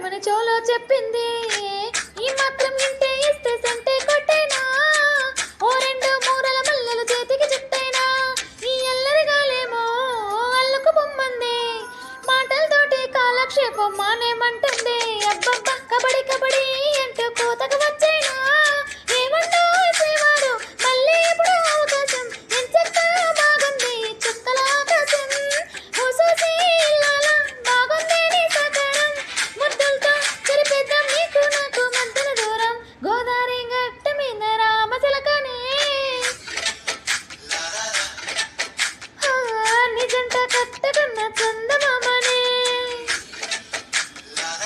రమణ చోలో చెప్పింది.